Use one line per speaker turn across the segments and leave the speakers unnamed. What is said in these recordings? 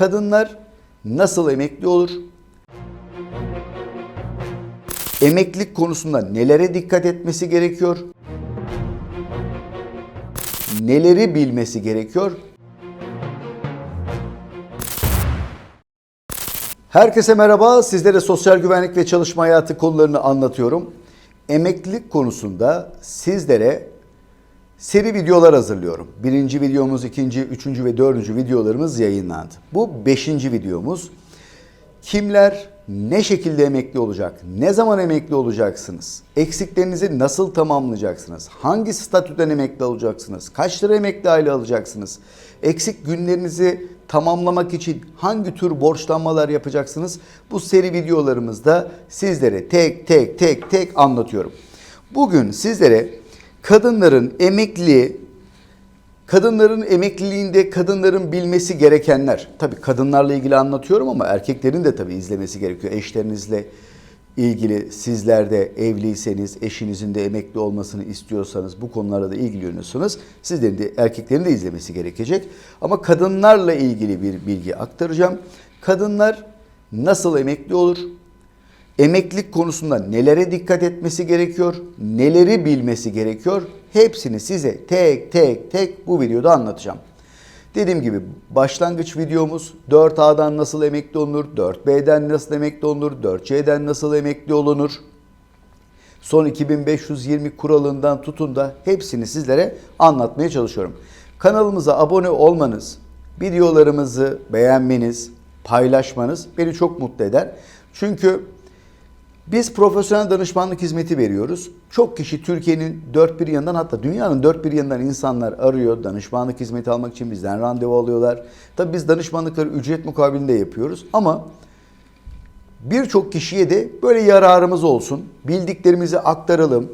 Kadınlar nasıl emekli olur? Emeklilik konusunda nelere dikkat etmesi gerekiyor? Neleri bilmesi gerekiyor? Herkese merhaba. Sizlere sosyal güvenlik ve çalışma hayatı konularını anlatıyorum. Emeklilik konusunda sizlere seri videolar hazırlıyorum. Birinci videomuz, ikinci, üçüncü ve dördüncü videolarımız yayınlandı. Bu beşinci videomuz. Kimler ne şekilde emekli olacak? Ne zaman emekli olacaksınız? Eksiklerinizi nasıl tamamlayacaksınız? Hangi statüden emekli olacaksınız? Kaç lira emekli aile alacaksınız? Eksik günlerinizi tamamlamak için hangi tür borçlanmalar yapacaksınız? Bu seri videolarımızda sizlere tek tek tek tek anlatıyorum. Bugün sizlere kadınların emekli Kadınların emekliliğinde kadınların bilmesi gerekenler. Tabii kadınlarla ilgili anlatıyorum ama erkeklerin de tabii izlemesi gerekiyor. Eşlerinizle ilgili sizler de evliyseniz, eşinizin de emekli olmasını istiyorsanız, bu konularla da ilgileniyorsanız sizlerin de erkeklerin de izlemesi gerekecek. Ama kadınlarla ilgili bir bilgi aktaracağım. Kadınlar nasıl emekli olur? Emeklilik konusunda nelere dikkat etmesi gerekiyor? Neleri bilmesi gerekiyor? Hepsini size tek tek tek bu videoda anlatacağım. Dediğim gibi başlangıç videomuz 4A'dan nasıl emekli olunur, 4B'den nasıl emekli olunur, 4C'den nasıl emekli olunur? Son 2520 kuralından tutun da hepsini sizlere anlatmaya çalışıyorum. Kanalımıza abone olmanız, videolarımızı beğenmeniz, paylaşmanız beni çok mutlu eder. Çünkü biz profesyonel danışmanlık hizmeti veriyoruz. Çok kişi Türkiye'nin dört bir yanından hatta dünyanın dört bir yanından insanlar arıyor. Danışmanlık hizmeti almak için bizden randevu alıyorlar. Tabii biz danışmanlıkları ücret mukabilinde yapıyoruz ama birçok kişiye de böyle yararımız olsun. Bildiklerimizi aktaralım.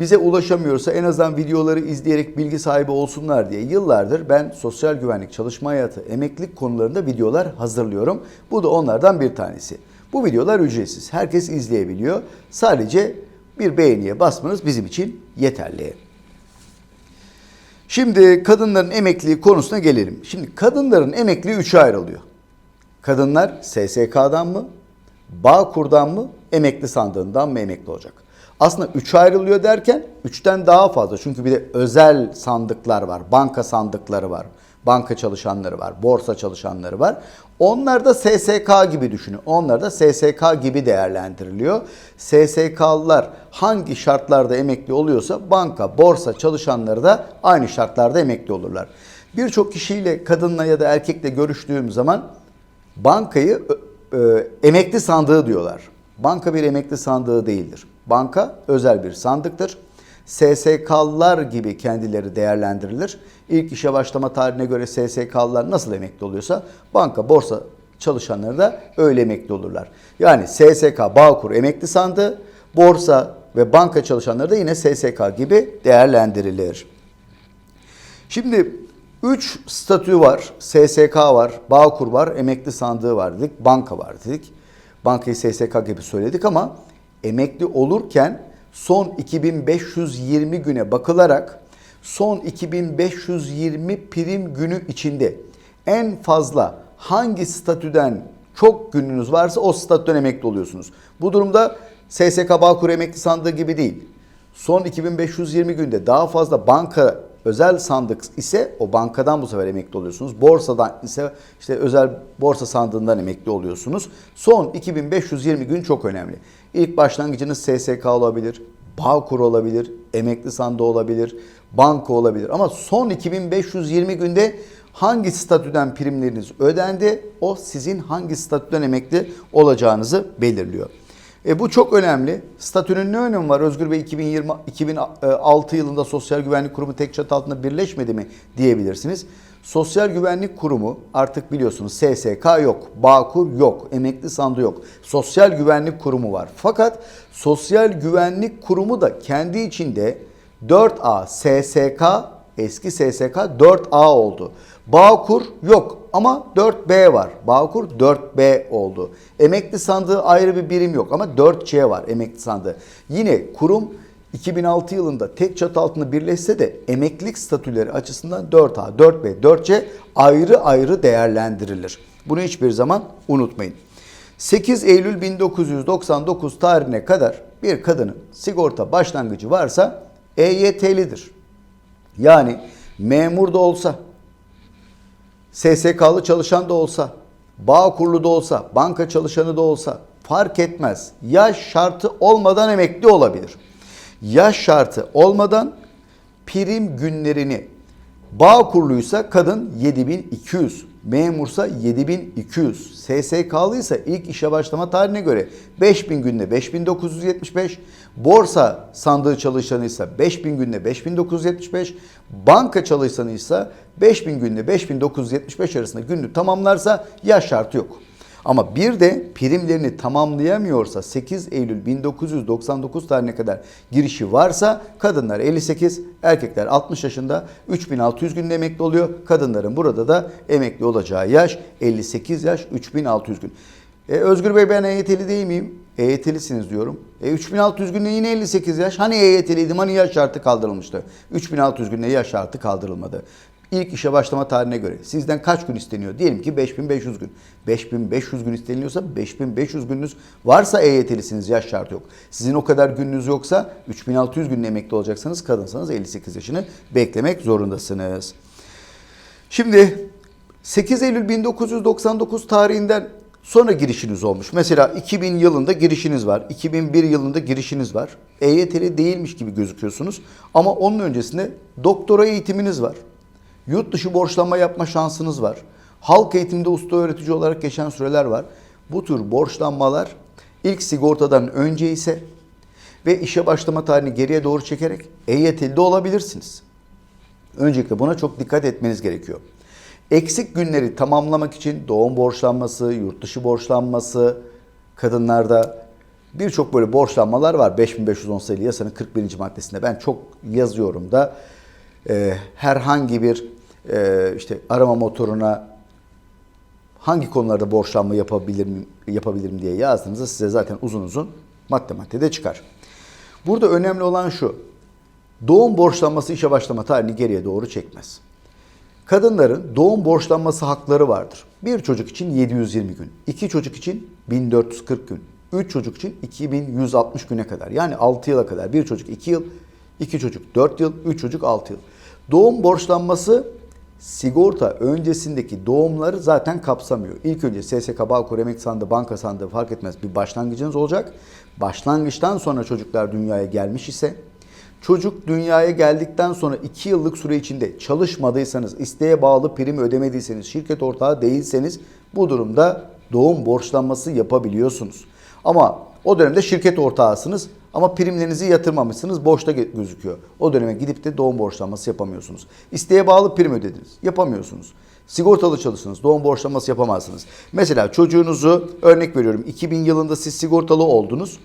Bize ulaşamıyorsa en azından videoları izleyerek bilgi sahibi olsunlar diye yıllardır ben sosyal güvenlik, çalışma hayatı, emeklilik konularında videolar hazırlıyorum. Bu da onlardan bir tanesi. Bu videolar ücretsiz. Herkes izleyebiliyor. Sadece bir beğeniye basmanız bizim için yeterli. Şimdi kadınların emekliliği konusuna gelelim. Şimdi kadınların emekliliği üçe ayrılıyor. Kadınlar SSK'dan mı, Bağkur'dan mı, emekli sandığından mı emekli olacak? Aslında üç ayrılıyor derken üçten daha fazla. Çünkü bir de özel sandıklar var, banka sandıkları var banka çalışanları var, borsa çalışanları var. Onlar da SSK gibi düşünün. Onlar da SSK gibi değerlendiriliyor. SSK'lılar hangi şartlarda emekli oluyorsa banka, borsa çalışanları da aynı şartlarda emekli olurlar. Birçok kişiyle kadınla ya da erkekle görüştüğüm zaman bankayı e, emekli sandığı diyorlar. Banka bir emekli sandığı değildir. Banka özel bir sandıktır. SSK'lılar gibi kendileri değerlendirilir. İlk işe başlama tarihine göre SSK'lılar nasıl emekli oluyorsa banka, borsa çalışanları da öyle emekli olurlar. Yani SSK, Bağkur emekli sandığı, borsa ve banka çalışanları da yine SSK gibi değerlendirilir. Şimdi 3 statü var. SSK var, Bağkur var, emekli sandığı var dedik, banka var dedik. Bankayı SSK gibi söyledik ama emekli olurken son 2520 güne bakılarak son 2520 prim günü içinde en fazla hangi statüden çok gününüz varsa o statüden emekli oluyorsunuz. Bu durumda SSK Bağkur emekli sandığı gibi değil. Son 2520 günde daha fazla banka özel sandık ise o bankadan bu sefer emekli oluyorsunuz. Borsadan ise işte özel borsa sandığından emekli oluyorsunuz. Son 2520 gün çok önemli. İlk başlangıcınız SSK olabilir, Bağkur olabilir, emekli sandığı olabilir, banka olabilir. Ama son 2520 günde hangi statüden primleriniz ödendi o sizin hangi statüden emekli olacağınızı belirliyor. E, bu çok önemli. Statünün ne önemi var? Özgür Bey 2020 2006 yılında Sosyal Güvenlik Kurumu tek çatı altında birleşmedi mi diyebilirsiniz. Sosyal Güvenlik Kurumu artık biliyorsunuz SSK yok, Bağkur yok, emekli sandığı yok. Sosyal Güvenlik Kurumu var. Fakat Sosyal Güvenlik Kurumu da kendi içinde 4A SSK eski SSK 4A oldu. Bağkur yok ama 4B var. Bağkur 4B oldu. Emekli sandığı ayrı bir birim yok ama 4C var emekli sandığı. Yine kurum 2006 yılında tek çatı altında birleşse de emeklilik statüleri açısından 4A, 4B, 4C ayrı ayrı değerlendirilir. Bunu hiçbir zaman unutmayın. 8 Eylül 1999 tarihine kadar bir kadının sigorta başlangıcı varsa EYT'lidir. Yani memur da olsa, SSK'lı çalışan da olsa, bağ kurulu da olsa, banka çalışanı da olsa fark etmez. Yaş şartı olmadan emekli olabilir. Yaş şartı olmadan prim günlerini bağ kuruluysa kadın 7200, memursa 7200, SSK'lıysa ilk işe başlama tarihine göre 5000 günde 5975, borsa sandığı çalışanıysa 5000 günde 5975, banka çalışanıysa 5000 günde 5975 arasında günlük tamamlarsa yaş şartı yok. Ama bir de primlerini tamamlayamıyorsa 8 Eylül 1999 tarihine kadar girişi varsa kadınlar 58, erkekler 60 yaşında 3600 günde emekli oluyor. Kadınların burada da emekli olacağı yaş 58 yaş 3600 gün. E, Özgür Bey ben EYT'li değil miyim? EYT'lisiniz diyorum. E, 3600 günde yine 58 yaş. Hani EYT'liydim hani yaş şartı kaldırılmıştı. 3600 günde yaş şartı kaldırılmadı. İlk işe başlama tarihine göre sizden kaç gün isteniyor? Diyelim ki 5500 gün. 5500 gün isteniliyorsa 5500 gününüz varsa EYT'lisiniz yaş şartı yok. Sizin o kadar gününüz yoksa 3600 gün emekli olacaksanız kadınsanız 58 yaşını beklemek zorundasınız. Şimdi 8 Eylül 1999 tarihinden sonra girişiniz olmuş. Mesela 2000 yılında girişiniz var. 2001 yılında girişiniz var. EYT'li değilmiş gibi gözüküyorsunuz. Ama onun öncesinde doktora eğitiminiz var. Yurt dışı borçlanma yapma şansınız var. Halk eğitimde usta öğretici olarak geçen süreler var. Bu tür borçlanmalar ilk sigortadan önce ise ve işe başlama tarihini geriye doğru çekerek EYT'li de olabilirsiniz. Öncelikle buna çok dikkat etmeniz gerekiyor. Eksik günleri tamamlamak için doğum borçlanması, yurt dışı borçlanması, kadınlarda birçok böyle borçlanmalar var. 5510 sayılı yasanın 41. maddesinde ben çok yazıyorum da e, herhangi bir e, işte arama motoruna hangi konularda borçlanma yapabilirim yapabilirim diye yazdığınızda size zaten uzun uzun madde maddede çıkar. Burada önemli olan şu. Doğum borçlanması işe başlama tarihini geriye doğru çekmez. Kadınların doğum borçlanması hakları vardır. Bir çocuk için 720 gün, iki çocuk için 1440 gün, üç çocuk için 2160 güne kadar. Yani 6 yıla kadar. Bir çocuk 2 yıl, iki çocuk 4 yıl, üç çocuk 6 yıl. Doğum borçlanması sigorta öncesindeki doğumları zaten kapsamıyor. İlk önce SSK, Bağkur, Emek Sandığı, Banka Sandığı fark etmez bir başlangıcınız olacak. Başlangıçtan sonra çocuklar dünyaya gelmiş ise Çocuk dünyaya geldikten sonra 2 yıllık süre içinde çalışmadıysanız, isteğe bağlı prim ödemediyseniz, şirket ortağı değilseniz bu durumda doğum borçlanması yapabiliyorsunuz. Ama o dönemde şirket ortağısınız ama primlerinizi yatırmamışsınız, boşta gözüküyor. O döneme gidip de doğum borçlanması yapamıyorsunuz. İsteğe bağlı prim ödediniz, yapamıyorsunuz. Sigortalı çalışsınız, doğum borçlanması yapamazsınız. Mesela çocuğunuzu örnek veriyorum 2000 yılında siz sigortalı oldunuz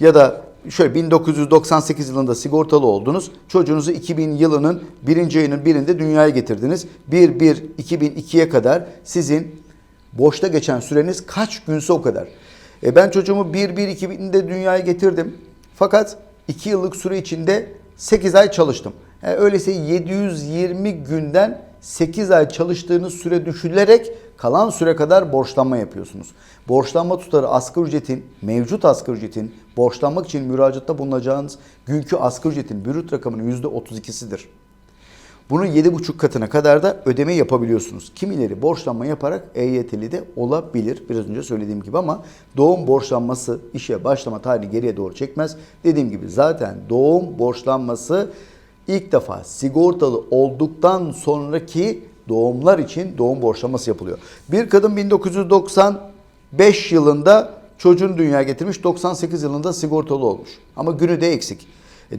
ya da şöyle 1998 yılında sigortalı oldunuz. Çocuğunuzu 2000 yılının birinci ayının birinde dünyaya getirdiniz. 1-1-2002'ye kadar sizin boşta geçen süreniz kaç günse o kadar. E ben çocuğumu 1-1-2000'de dünyaya getirdim. Fakat 2 yıllık süre içinde 8 ay çalıştım. Yani öyleyse 720 günden 8 ay çalıştığınız süre düşülerek kalan süre kadar borçlanma yapıyorsunuz. Borçlanma tutarı asgari ücretin, mevcut asgari ücretin borçlanmak için müracaatta bulunacağınız günkü asgari ücretin brüt rakamının %32'sidir. Bunun 7,5 katına kadar da ödeme yapabiliyorsunuz. Kimileri borçlanma yaparak EYT'li de olabilir. Biraz önce söylediğim gibi ama doğum borçlanması işe başlama tarihini geriye doğru çekmez. Dediğim gibi zaten doğum borçlanması ilk defa sigortalı olduktan sonraki doğumlar için doğum borçlaması yapılıyor. Bir kadın 1995 yılında çocuğunu dünyaya getirmiş, 98 yılında sigortalı olmuş. Ama günü de eksik.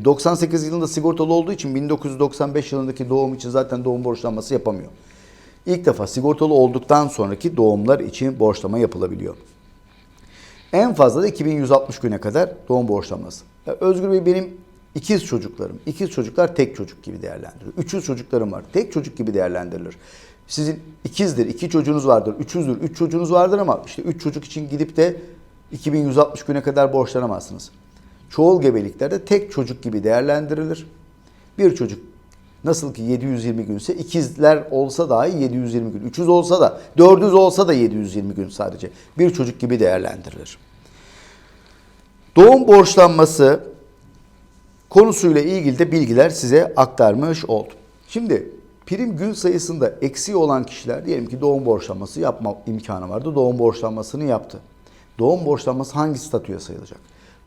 98 E, yılında sigortalı olduğu için 1995 yılındaki doğum için zaten doğum borçlanması yapamıyor. İlk defa sigortalı olduktan sonraki doğumlar için borçlama yapılabiliyor. En fazla da 2160 güne kadar doğum borçlanması. Özgür Bey benim ikiz çocuklarım. İkiz çocuklar tek çocuk gibi değerlendirilir. Üçüz çocuklarım var. Tek çocuk gibi değerlendirilir. Sizin ikizdir, iki çocuğunuz vardır, üçüzdür, üç çocuğunuz vardır ama işte üç çocuk için gidip de 2160 güne kadar borçlanamazsınız. Çoğul gebeliklerde tek çocuk gibi değerlendirilir. Bir çocuk nasıl ki 720 günse ikizler olsa dahi 720 gün. 300 olsa da 400 olsa da 720 gün sadece. Bir çocuk gibi değerlendirilir. Doğum borçlanması konusuyla ilgili de bilgiler size aktarmış oldum. Şimdi prim gün sayısında eksiği olan kişiler diyelim ki doğum borçlanması yapma imkanı vardı. Doğum borçlanmasını yaptı. Doğum borçlanması hangi statüye sayılacak?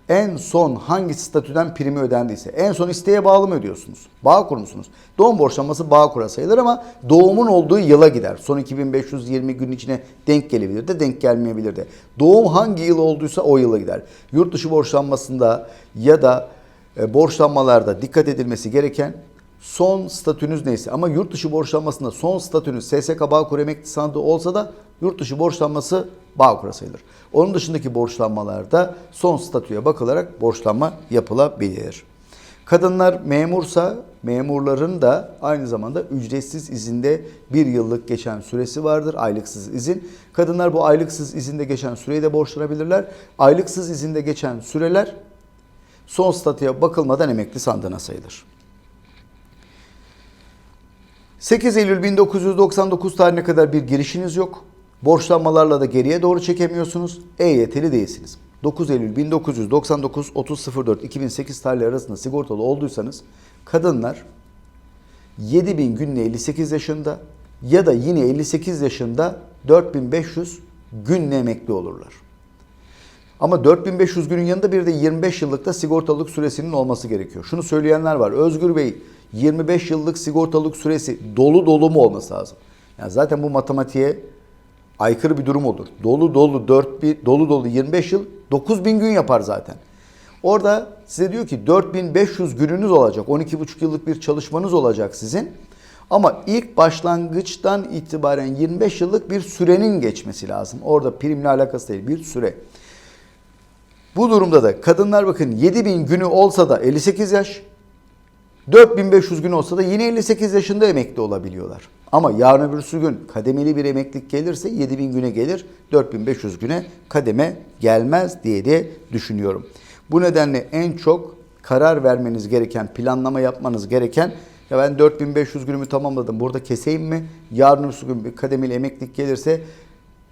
En son hangi statüden primi ödendiyse en son isteğe bağlı mı ödüyorsunuz? Bağ kur musunuz? Doğum borçlanması bağ kura sayılır ama doğumun olduğu yıla gider. Son 2520 gün içine denk gelebilir de denk gelmeyebilir de. Doğum hangi yıl olduysa o yıla gider. Yurt dışı borçlanmasında ya da e, borçlanmalarda dikkat edilmesi gereken son statünüz neyse ama yurt dışı borçlanmasında son statünüz SSK Bağkur emekli sandığı olsa da yurt dışı borçlanması Bağkur'a sayılır. Onun dışındaki borçlanmalarda son statüye bakılarak borçlanma yapılabilir. Kadınlar memursa memurların da aynı zamanda ücretsiz izinde bir yıllık geçen süresi vardır. Aylıksız izin. Kadınlar bu aylıksız izinde geçen süreyi de borçlanabilirler. Aylıksız izinde geçen süreler son statüye bakılmadan emekli sandığına sayılır. 8 Eylül 1999 tarihine kadar bir girişiniz yok. Borçlanmalarla da geriye doğru çekemiyorsunuz. EYT'li değilsiniz. 9 Eylül 1999 30.04 2008 tarihleri arasında sigortalı olduysanız kadınlar 7000 günle 58 yaşında ya da yine 58 yaşında 4500 günle emekli olurlar. Ama 4500 günün yanında bir de 25 yıllık da sigortalılık süresinin olması gerekiyor. Şunu söyleyenler var. Özgür Bey 25 yıllık sigortalılık süresi dolu dolu mu olması lazım? Yani zaten bu matematiğe aykırı bir durum olur. Dolu dolu 4 bir, dolu dolu 25 yıl 9000 gün yapar zaten. Orada size diyor ki 4500 gününüz olacak. 12,5 yıllık bir çalışmanız olacak sizin. Ama ilk başlangıçtan itibaren 25 yıllık bir sürenin geçmesi lazım. Orada primle alakası değil bir süre. Bu durumda da kadınlar bakın 7000 günü olsa da 58 yaş, 4500 gün olsa da yine 58 yaşında emekli olabiliyorlar. Ama yarın öbürsü gün kademeli bir emeklilik gelirse 7000 güne gelir, 4500 güne kademe gelmez diye de düşünüyorum. Bu nedenle en çok karar vermeniz gereken, planlama yapmanız gereken ya ben 4500 günümü tamamladım burada keseyim mi? Yarın öbürsü gün bir kademeli emeklilik gelirse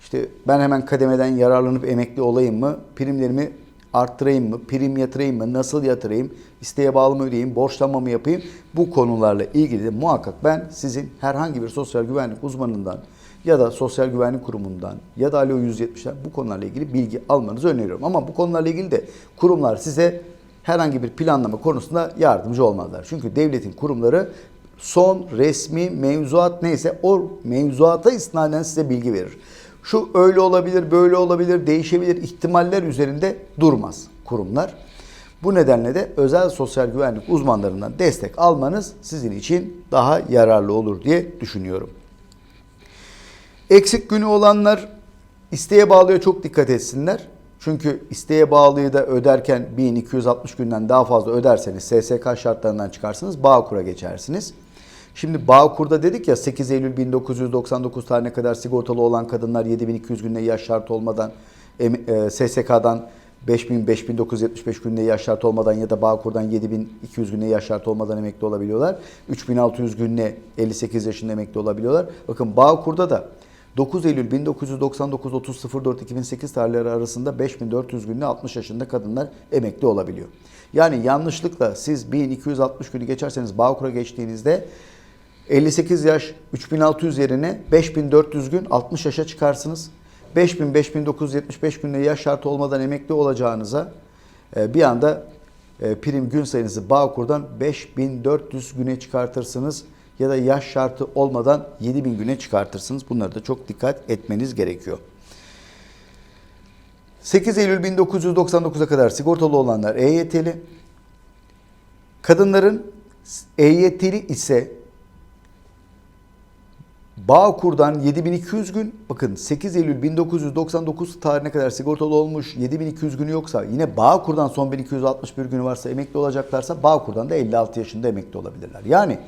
işte ben hemen kademeden yararlanıp emekli olayım mı? Primlerimi arttırayım mı? Prim yatırayım mı? Nasıl yatırayım? İsteğe bağlı mı ödeyeyim? Borçlanma mı yapayım? Bu konularla ilgili de muhakkak ben sizin herhangi bir sosyal güvenlik uzmanından ya da sosyal güvenlik kurumundan ya da Alo 170'den bu konularla ilgili bilgi almanızı öneriyorum. Ama bu konularla ilgili de kurumlar size herhangi bir planlama konusunda yardımcı olmazlar. Çünkü devletin kurumları son resmi mevzuat neyse o mevzuata istinaden size bilgi verir. Şu öyle olabilir, böyle olabilir, değişebilir ihtimaller üzerinde durmaz kurumlar. Bu nedenle de özel sosyal güvenlik uzmanlarından destek almanız sizin için daha yararlı olur diye düşünüyorum. Eksik günü olanlar isteğe bağlıya çok dikkat etsinler. Çünkü isteğe bağlıyı da öderken 1260 günden daha fazla öderseniz SSK şartlarından çıkarsınız, Bağkur'a geçersiniz. Şimdi Bağkur'da dedik ya 8 Eylül 1999 tarihine kadar sigortalı olan kadınlar 7200 günde yaş şartı olmadan e, SSK'dan 5000 5975 günde yaş şartı olmadan ya da Bağkur'dan 7200 günde yaş şartı olmadan emekli olabiliyorlar. 3600 günde 58 yaşında emekli olabiliyorlar. Bakın Bağkur'da da 9 Eylül 1999 30.04 2008 tarihleri arasında 5400 günde 60 yaşında kadınlar emekli olabiliyor. Yani yanlışlıkla siz 1260 günü geçerseniz Bağkur'a geçtiğinizde 58 yaş 3600 yerine 5400 gün 60 yaşa çıkarsınız. 5000 5975 günde yaş şartı olmadan emekli olacağınıza e, bir anda e, prim gün sayınızı Bağkur'dan 5400 güne çıkartırsınız ya da yaş şartı olmadan 7000 güne çıkartırsınız. Bunları da çok dikkat etmeniz gerekiyor. 8 Eylül 1999'a kadar sigortalı olanlar EYT'li. Kadınların EYT'li ise Bağkur'dan 7200 gün bakın 8 Eylül 1999 tarihine kadar sigortalı olmuş 7200 günü yoksa yine Bağkur'dan son 1261 günü varsa emekli olacaklarsa Bağkur'dan da 56 yaşında emekli olabilirler. Yani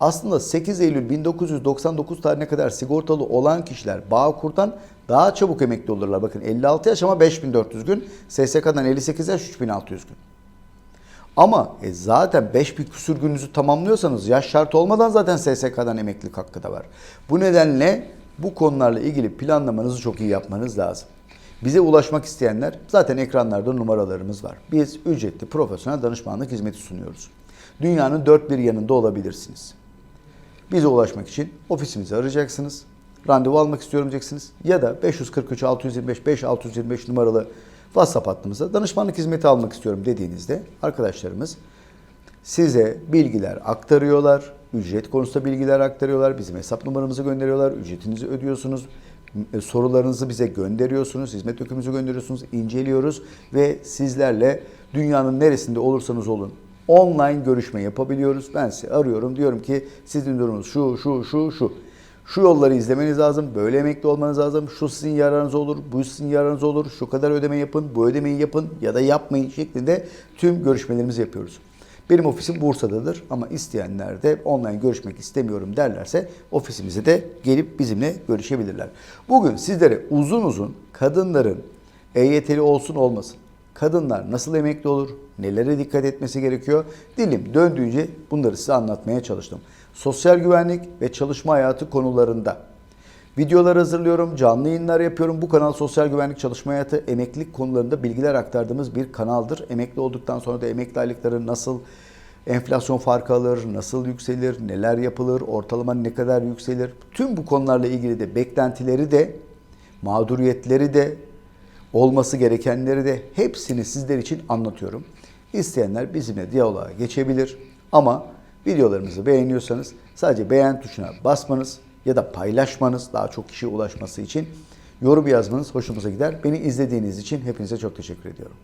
aslında 8 Eylül 1999 tarihine kadar sigortalı olan kişiler Bağkur'dan daha çabuk emekli olurlar. Bakın 56 yaş ama 5400 gün. SSK'dan 58 yaş 3600 gün. Ama e, zaten 5 bir küsür gününüzü tamamlıyorsanız yaş şart olmadan zaten SSK'dan emeklilik hakkı da var. Bu nedenle bu konularla ilgili planlamanızı çok iyi yapmanız lazım. Bize ulaşmak isteyenler zaten ekranlarda numaralarımız var. Biz ücretli profesyonel danışmanlık hizmeti sunuyoruz. Dünyanın dört bir yanında olabilirsiniz. Bize ulaşmak için ofisimizi arayacaksınız. Randevu almak istiyorum diyeceksiniz. Ya da 543 625 5 625 numaralı WhatsApp hattımıza danışmanlık hizmeti almak istiyorum dediğinizde arkadaşlarımız size bilgiler aktarıyorlar. Ücret konusunda bilgiler aktarıyorlar. Bizim hesap numaramızı gönderiyorlar. Ücretinizi ödüyorsunuz. E, Sorularınızı bize gönderiyorsunuz. Hizmet yükümüzü gönderiyorsunuz. inceliyoruz ve sizlerle dünyanın neresinde olursanız olun online görüşme yapabiliyoruz. Ben sizi arıyorum. Diyorum ki sizin durumunuz şu, şu, şu, şu. Şu yolları izlemeniz lazım. Böyle emekli olmanız lazım. Şu sizin yararınız olur. Bu sizin yararınız olur. Şu kadar ödeme yapın. Bu ödemeyi yapın ya da yapmayın şeklinde tüm görüşmelerimizi yapıyoruz. Benim ofisim Bursa'dadır ama isteyenler de online görüşmek istemiyorum derlerse ofisimize de gelip bizimle görüşebilirler. Bugün sizlere uzun uzun kadınların EYT'li olsun olmasın, kadınlar nasıl emekli olur, nelere dikkat etmesi gerekiyor dilim döndüğünce bunları size anlatmaya çalıştım. Sosyal güvenlik ve çalışma hayatı konularında Videolar hazırlıyorum, canlı yayınlar yapıyorum. Bu kanal sosyal güvenlik çalışma hayatı, emeklilik konularında bilgiler aktardığımız bir kanaldır. Emekli olduktan sonra da emekli aylıkları nasıl enflasyon farkı alır, nasıl yükselir, neler yapılır, ortalama ne kadar yükselir. Tüm bu konularla ilgili de beklentileri de, mağduriyetleri de, olması gerekenleri de hepsini sizler için anlatıyorum. İsteyenler bizimle diyaloğa geçebilir ama videolarımızı beğeniyorsanız sadece beğen tuşuna basmanız ya da paylaşmanız daha çok kişiye ulaşması için yorum yazmanız hoşumuza gider. Beni izlediğiniz için hepinize çok teşekkür ediyorum.